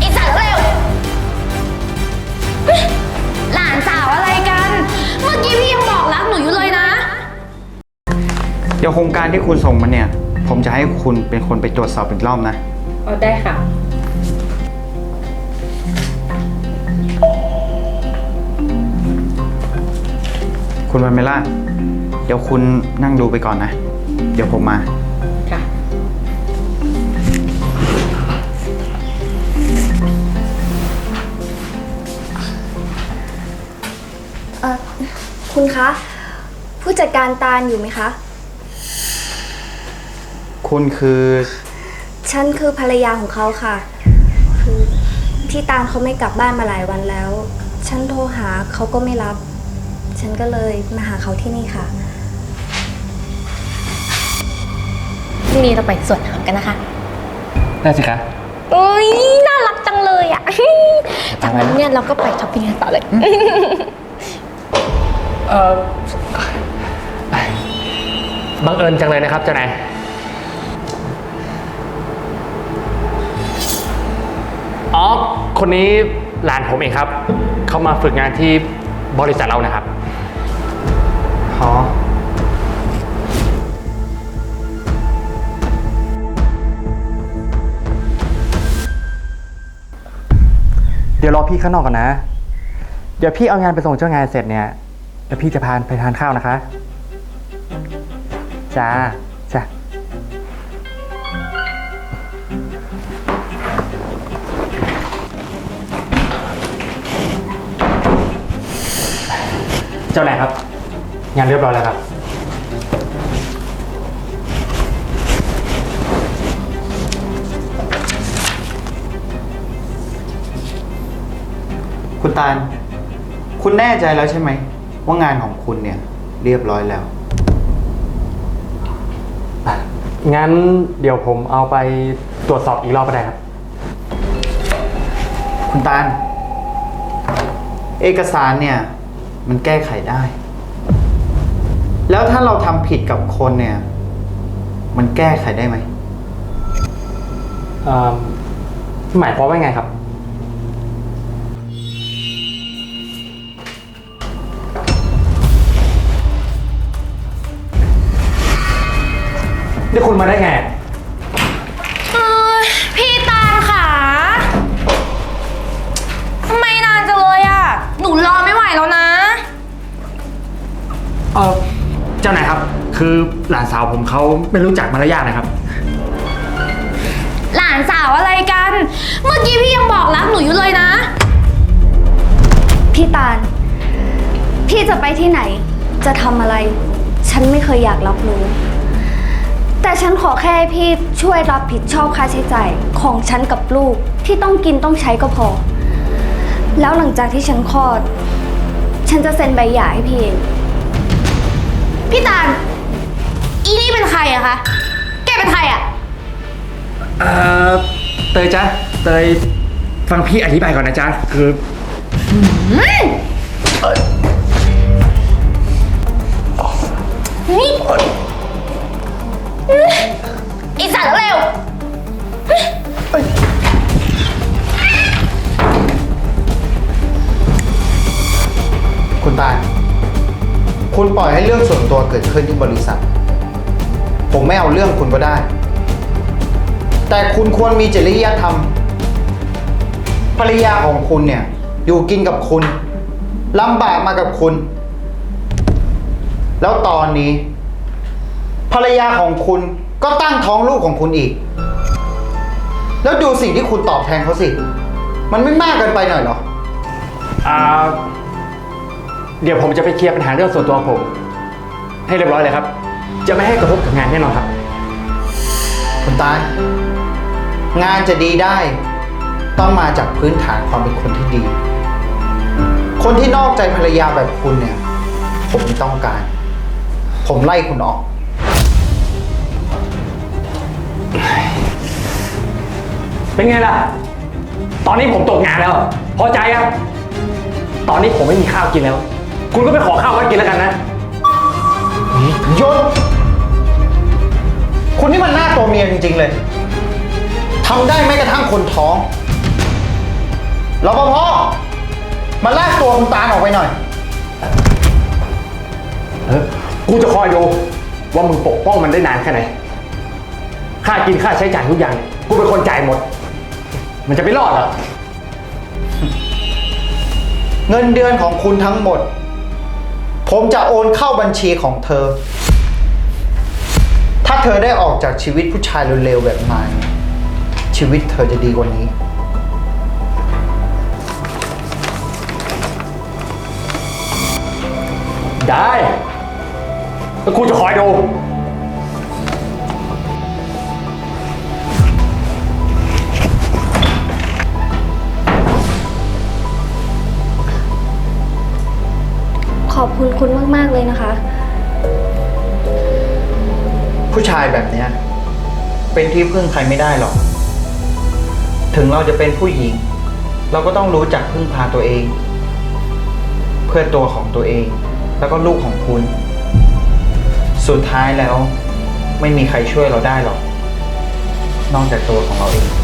อีสัตว์เร็วเฮ้ยหลานสาวอะไรกัน เมื่อกี้พี่ยังบอกรักหนูอยู่เลยนะ เดี๋ยวโครงการที่คุณส่งมาเนี่ย ผมจะให้คุณเป็นคนไปตรวจสอบอีกรอบนะ อ๋อได้ค่ะ คุณวันเมล่า เดี๋ยวคุณนั่งดูไปก่อนนะ เดี๋ยวผมมา ค่ะเออคุณคะ ผู้จัดการตาลอยู่ไหมคะ คุณคือฉันคือภรรยาของเขาค่ะ คือพี่ตาลเขาไม่กลับบ้านมาหลายวันแล้ว ฉันโทรหาเขาก็ไม่รับ ฉันก็เลยมาหาเขาที่นี่ค่ะ พรุ่งนี้เราไปสวนน้ำกันนะคะ ได้สิคะโอ้ยน่ารักจังเลยอะจากนั้นเนี่ยเราก็ไปช้อปปิ้งกันต่อเลยเออบังเอิญจังเลยนะครับเจ้านายอ๋อ คนนี้หลานผมเองครับ เขามาฝึกงานที่บริษัทเรานะครับ อ๋อ เดี๋ยวรอพี่ข้างนอกก่อนนะ เดี๋ยวพี่เอางานไปส่งเจ้างานเสร็จเนี่ย เดี๋ยวพี่จะพาไปทานข้าวนะคะ จ้า จ้าเจ้านายครับ งานเรียบร้อยแล้วครับ คุณตาล คุณแน่ใจแล้วใช่ไหม ว่างานของคุณเนี่ยเรียบร้อยแล้ว งั้นเดี๋ยวผมเอาไปตรวจสอบอีกรอบก็ได้ครับ คุณตาลเอกสารเนี่ยมันแก้ไขได้ แล้วถ้าเราทำผิดกับคนเนี่ย มันแก้ไขได้ไหม เอ่อหมายความว่าไงครับ นี่คุณมาได้ไง เอ้ยพี่ตาลค่ะทำไมนานจังเลยอะ หนูรอไม่ไหวแล้วนะ เออเจ้านายครับ คือหลานสาวผมเขาไม่รู้จักมารยาทนะครับ หลานสาวอะไรกัน เมื่อกี้พี่ยังบอกรักหนูอยู่เลยนะ พี่ตาล พี่จะไปที่ไหน จะทำอะไร ฉันไม่เคยอยากรับรู้ แต่ฉันขอแค่ให้พี่ช่วยรับผิดชอบค่าใช้จ่ายของฉันกับลูกที่ต้องกินต้องใช้ก็พอ แล้วหลังจากที่ฉันคลอด ฉันจะเซ็นใบหย่าให้พี่เอง พี่ตาลอีนี่เป็นใครอะคะ แกเป็นใครอะเอ่อเตยจ๊ะเตยฟังพี่อธิบายก่อนนะจ๊ะคือนี่ อีสัตว์เร็ว คุณตาลคุณปล่อยให้เรื่องส่วนตัวเกิดขึ้นที่บริษัท ผมไม่เอาเรื่องคุณก็ได้ แต่คุณควรมีจริยธรรม ภรรยาของคุณเนี่ย อยู่กินกับคุณลำบากมากับคุณ แล้วตอนนี้ ภรรยาของคุณ ก็ตั้งท้องลูกของคุณอีก แล้วดูสิ่งที่คุณตอบแทนเขาสิ มันไม่มากเกินไปหน่อยเหรอ อ่า เดี๋ยวผมจะไปเคลียร์ปัญหาเรื่องส่วนตัวของผม ให้เรียบร้อยเลยครับ จะไม่ให้กระทบกับงานแน่นอนครับ คุณตาลงานจะดีได้ ต้องมาจากพื้นฐานความเป็นคนที่ดี คนที่นอกใจภรรยาแบบคุณเนี่ย ผมไม่ต้องการ ผมไล่คุณออก เป็นไงล่ะ ตอนนี้ผมตกงานแล้ว พอใจครับตอนนี้ผมไม่มีข้าวกินแล้ว คุณก็ไปขอข้าววัดกินแล้วกันนะ ยศคุณนี่มันหน้าตัวเมียจริงๆเลย ทำได้ไม่กระทั่งคนท้องรปภมาลากตัวคุณตาลออกไปหน่อย เออกูจะคอยดูว่ามึงปกป้องมันได้นานแค่ไหน ค่ากินค่าใช้จ่ายทุกอย่างเนี่ยกูเป็นคนจ่ายหมด มันจะไม่รอดเหรอ เงินเดือนของคุณทั้งหมด ผมจะโอนเข้าบัญชีของเธอ ถ้าเธอได้ออกจากชีวิตผู้ชายเร็วๆแบบนายชีวิตเธอจะดีกว่านี้ ได้ แล้วกูจะคอยดู อบคุณคุณมาก ๆ เลยนะคะ ผู้ชายแบบเนี้ยเป็นที่พึ่งใครไม่ได้หรอก ถึงเราจะเป็นผู้หญิง เราก็ต้องรู้จักพึ่งพาตัวเอง เพื่อตัวของตัวเอง แล้วก็ลูกของคุณ สุดท้ายแล้ว ไม่มีใครช่วยเราได้หรอก นอกจากตัวของเราเอง